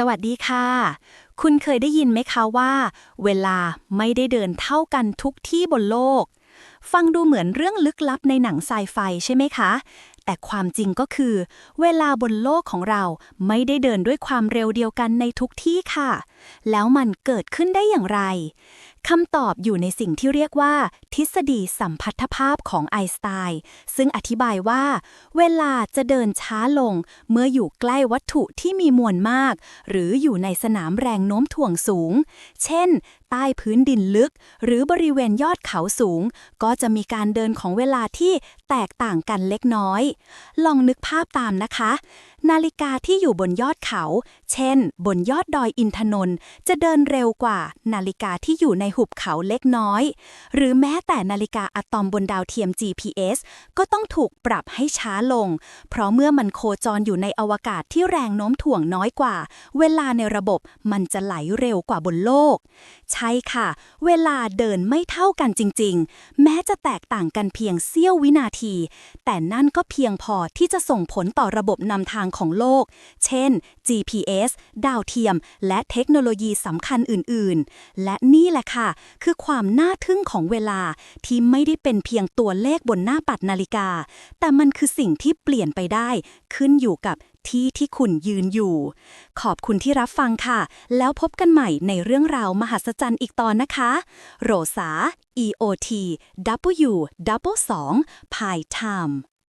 สวัสดีค่ะ คุณเคยได้ยินไหมคะว่า เวลาไม่ได้เดินเท่ากันทุกที่บนโลก ฟังดูเหมือนเรื่องลึกลับในหนังไซไฟใช่ไหมคะ แต่ความจริงก็คือ เวลาบนโลกของเราไม่ได้เดินด้วยความเร็วเดียวกันในทุกที่ค่ะแล้วมันเกิดขึ้นได้อย่างไรคำตอบอยู่ในสิ่งที่เรียกว่า ทฤษฎีสัมพัทธภาพของไอน์สไตน์ซึ่งอธิบายว่า เวลาจะเดินช้าลง เมื่ออยู่ใกล้วัตถุที่มีมวลมาก หรืออยู่ในสนามแรงโน้มถ่วงสูง เช่น ใต้พื้นดินลึก หรือบริเวณยอดเขาสูง ก็จะมีการเดินของเวลาที่แตกต่างกันเล็กน้อย ลองนึกภาพตามนะคะ นาฬิกาที่อยู่บนยอดเขา เช่น บนยอดดอยอินทนนท์จะเดินเร็วกว่านาฬิกาที่อยู่ในหุบเขาเล็กน้อย หรือแม้แต่นาฬิกาอะตอมบนดาวเทียม GPS ก็ต้องถูกปรับให้ช้าลง เพราะเมื่อมันโคจรอยู่ในอวกาศที่แรงโน้มถ่วงน้อยกว่า เวลาในระบบมันจะไหลเร็วกว่าบนโลก ใช่ค่ะ เวลาเดินไม่เท่ากันจริง ๆ แม้จะแตกต่างกันเพียงเสี้ยววินาที แต่นั่นก็เพียงพอที่จะส่งผลต่อระบบนำทางของโลก เช่น GPS ดาวเทียม และเทคโนโลยีสำคัญอื่นๆ และนี่แหละค่ะ คือความน่าทึ่งของเวลาที่ไม่ได้เป็นเพียงตัวเลขบนหน้าปัดนาฬิกา แต่มันคือสิ่งที่เปลี่ยนไปได้ ขึ้นอยู่กับที่ที่คุณยืนอยู่ ขอบคุณที่รับฟังค่ะ แล้วพบกันใหม่ในเรื่องราวมหัศจรรย์อีกตอนนะคะ โรสา EOT W 2 2 Pi Time